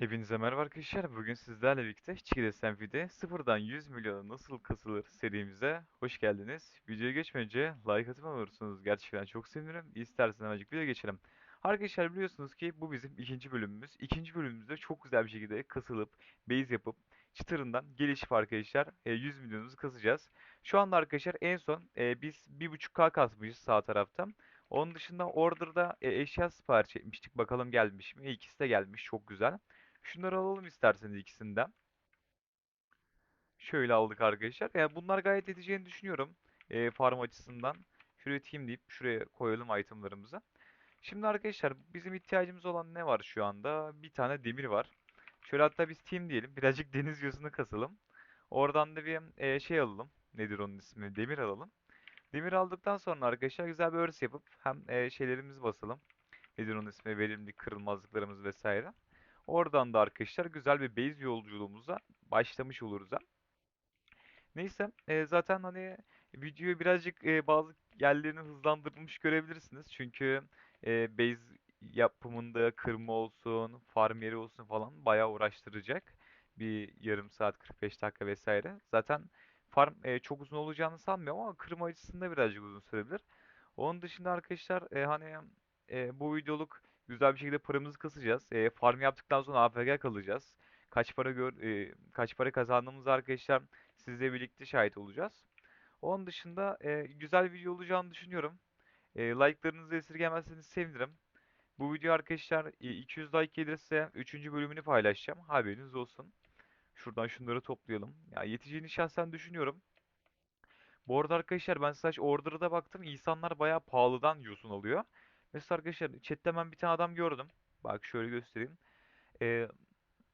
Hepinize merhaba arkadaşlar. Bugün sizlerle birlikte Çikile Senfi'de sıfırdan 100 milyona nasıl kasılır serimize hoş geldiniz. Videoya geçmeden önce like atıp olursunuz. Gerçekten çok sevinirim. İsterseniz hemencik videoya geçelim. Arkadaşlar biliyorsunuz ki bu bizim ikinci bölümümüz. İkinci bölümümüzde çok güzel bir şekilde kasılıp, base yapıp, çıtırından gelişip arkadaşlar e, 100 milyonumuzu kasacağız. Şu anda arkadaşlar en son e, biz 1.5k kasmışız sağ tarafta. Onun dışında order'da e, eşya sipariş etmiştik. Bakalım gelmiş mi? İkisi de gelmiş. Çok güzel. Şunları alalım isterseniz ikisinden. Şöyle aldık arkadaşlar. Yani bunlar gayet edeceğini düşünüyorum. E, farm açısından. Şuraya team deyip şuraya koyalım itemlarımızı. Şimdi arkadaşlar bizim ihtiyacımız olan ne var şu anda? Bir tane demir var. Şöyle hatta biz team diyelim. Birazcık deniz gözünü kasalım. Oradan da bir e, şey alalım. Nedir onun ismi? Demir alalım. Demir aldıktan sonra arkadaşlar güzel bir örs yapıp hem e, şeylerimizi basalım. Nedir onun ismi? Verimlilik, kırılmazlıklarımız vesaire. Oradan da arkadaşlar güzel bir base yolculuğumuza başlamış oluruz. ha. Neyse e, zaten hani videoyu birazcık e, bazı yerlerini hızlandırılmış görebilirsiniz. Çünkü e, base yapımında kırma olsun, farm yeri olsun falan bayağı uğraştıracak. Bir yarım saat 45 dakika vesaire. Zaten farm e, çok uzun olacağını sanmıyorum ama kırma açısında birazcık uzun sürebilir. Onun dışında arkadaşlar e, hani e, bu videoluk güzel bir şekilde paramızı kasacağız. E, farm yaptıktan sonra AFK kalacağız. Kaç para gör, e, kaç para kazandığımız arkadaşlar sizle birlikte şahit olacağız. Onun dışında e, güzel bir video olacağını düşünüyorum. E, like'larınızı esirgemezseniz sevinirim. Bu video arkadaşlar e, 200 like gelirse 3. bölümünü paylaşacağım. Haberiniz olsun. Şuradan şunları toplayalım. Ya yeteceğini şahsen düşünüyorum. Bu arada arkadaşlar ben slash order'a baktım. İnsanlar bayağı pahalıdan yosun alıyor. Mesela arkadaşlar chatte ben bir tane adam gördüm. Bak şöyle göstereyim. Ee,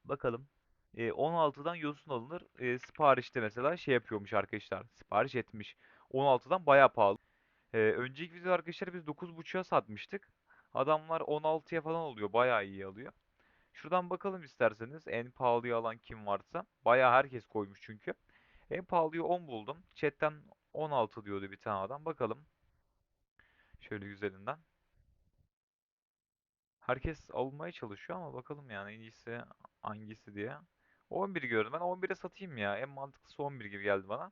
bakalım. Ee, 16'dan yosun alınır. Ee, siparişte mesela şey yapıyormuş arkadaşlar. Sipariş etmiş. 16'dan bayağı pahalı. Ee, önceki video arkadaşlar biz 9.5'a satmıştık. Adamlar 16'ya falan oluyor. Bayağı iyi alıyor. Şuradan bakalım isterseniz en pahalıyı alan kim varsa. Bayağı herkes koymuş çünkü. En pahalıyı 10 buldum. Chatten 16 diyordu bir tane adam. Bakalım. Şöyle güzelinden. Herkes almaya çalışıyor ama bakalım yani en iyisi hangisi diye. 11 gördüm ben 11'e satayım ya. En mantıklısı 11 gibi geldi bana.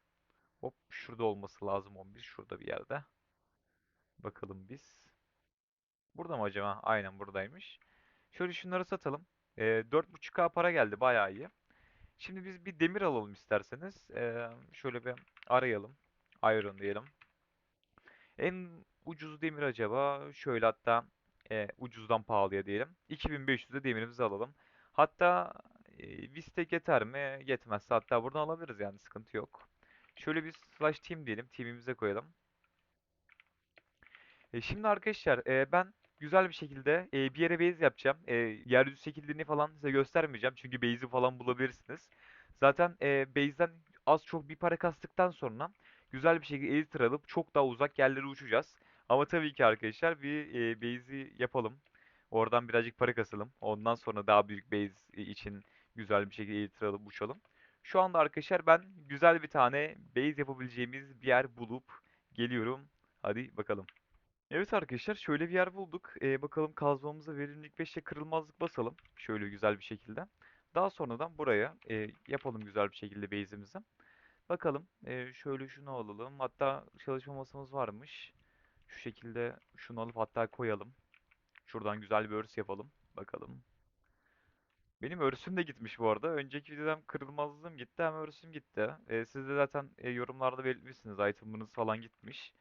Hop şurada olması lazım 11 şurada bir yerde. Bakalım biz. Burada mı acaba? Aynen buradaymış. Şöyle şunları satalım. Ee, 4.5k para geldi bayağı iyi. Şimdi biz bir demir alalım isterseniz. Ee, şöyle bir arayalım. Iron diyelim. En ucuz demir acaba? Şöyle hatta e, ucuzdan pahalıya diyelim. 2500'de demirimizi alalım. Hatta e, Vistek yeter mi? Yetmezse hatta buradan alabiliriz yani sıkıntı yok. Şöyle bir slash team diyelim. Team'imize koyalım. E, şimdi arkadaşlar e, ben güzel bir şekilde e, bir yere base yapacağım. E, yeryüzü şekillerini falan size göstermeyeceğim. Çünkü base'i falan bulabilirsiniz. Zaten e, base'den az çok bir para kastıktan sonra güzel bir şekilde Elytra alıp çok daha uzak yerlere uçacağız. Ama tabii ki arkadaşlar bir e, base'i yapalım. Oradan birazcık para kasalım. Ondan sonra daha büyük base için güzel bir şekilde alıp uçalım. Şu anda arkadaşlar ben güzel bir tane base yapabileceğimiz bir yer bulup geliyorum. Hadi bakalım. Evet arkadaşlar şöyle bir yer bulduk. Ee, bakalım kazmamıza verimlilik 5'e kırılmazlık basalım. Şöyle güzel bir şekilde. Daha sonradan buraya e, yapalım güzel bir şekilde base'imizi. Bakalım e, şöyle şunu alalım. Hatta çalışma masamız varmış. Şu şekilde şunu alıp hatta koyalım. Şuradan güzel bir örs yapalım. Bakalım. Benim örsüm de gitmiş bu arada. Önceki videodan kırılmazlığım gitti hem örsüm gitti. E, siz de zaten e, yorumlarda belirtmişsiniz. Item'ınız falan gitmiş.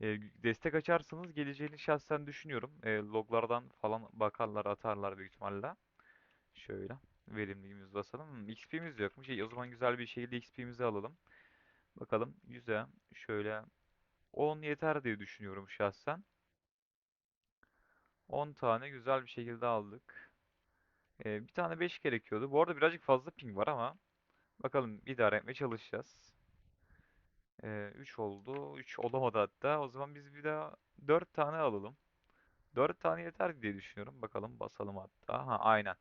E, destek açarsanız geleceğini şahsen düşünüyorum. E, loglardan falan bakarlar atarlar büyük ihtimalle. Şöyle verimliliğimizi basalım. Hmm, XP'miz de yokmuş. İyi, o zaman güzel bir şekilde XP'mizi alalım. Bakalım 100'e şöyle 10 yeter diye düşünüyorum şahsen. 10 tane güzel bir şekilde aldık. E, bir tane 5 gerekiyordu. Bu arada birazcık fazla ping var ama bakalım idare etmeye çalışacağız. Ee, 3 oldu. 3 olamadı hatta. O zaman biz bir daha 4 tane alalım. 4 tane yeter diye düşünüyorum. Bakalım basalım hatta. Ha aynen.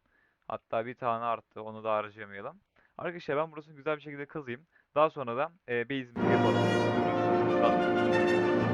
Hatta bir tane arttı. Onu da harcamayalım. Arkadaşlar ben burasını güzel bir şekilde kazıyım. Daha sonra da e, base'imizi yapalım. 啊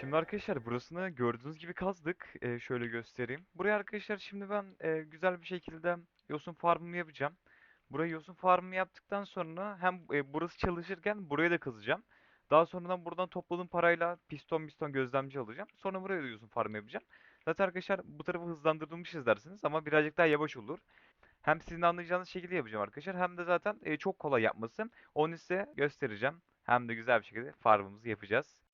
Şimdi arkadaşlar burasını gördüğünüz gibi kazdık. Ee, şöyle göstereyim. Buraya arkadaşlar şimdi ben e, güzel bir şekilde yosun farmımı yapacağım. Buraya yosun farmımı yaptıktan sonra hem e, burası çalışırken buraya da kazacağım. Daha sonradan buradan topladığım parayla piston piston gözlemci alacağım. Sonra buraya da yosun farmı yapacağım. Zaten arkadaşlar bu tarafı hızlandırılmış izlersiniz ama birazcık daha yavaş olur. Hem sizin anlayacağınız şekilde yapacağım arkadaşlar. Hem de zaten e, çok kolay yapması. Onu size göstereceğim. Hem de güzel bir şekilde farmımızı yapacağız.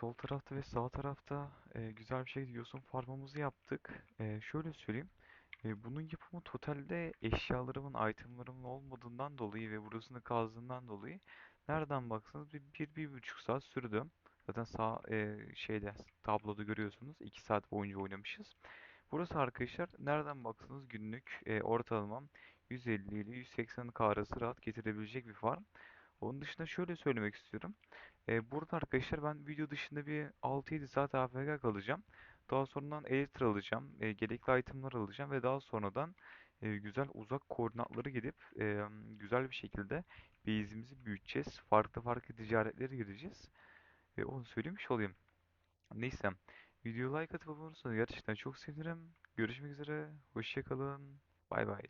Sol tarafta ve sağ tarafta e, güzel bir şekilde yosun farmımızı yaptık. E, şöyle söyleyeyim. E, bunun yapımı totalde eşyalarımın, itemlarımın olmadığından dolayı ve burasını kazdığından dolayı nereden baksanız bir, bir, bir buçuk saat sürdü. Zaten sağ e, şeyde tabloda görüyorsunuz 2 saat boyunca oynamışız. Burası arkadaşlar nereden baksanız günlük e, ortalamam 150 ile 180 K arası rahat getirebilecek bir farm. Onun dışında şöyle söylemek istiyorum. E, burada arkadaşlar ben video dışında bir 6-7 saat AFK kalacağım. Daha sonradan Elytra alacağım. e, gerekli itemler alacağım ve daha sonradan e, güzel uzak koordinatları gidip e, güzel bir şekilde base'imizi büyüteceğiz. Farklı farklı ticaretlere gireceğiz. E, onu söylemiş olayım. Neyse. Videoya like atıp abone olursanız gerçekten çok sevinirim. Görüşmek üzere. Hoşça kalın. Bay bay.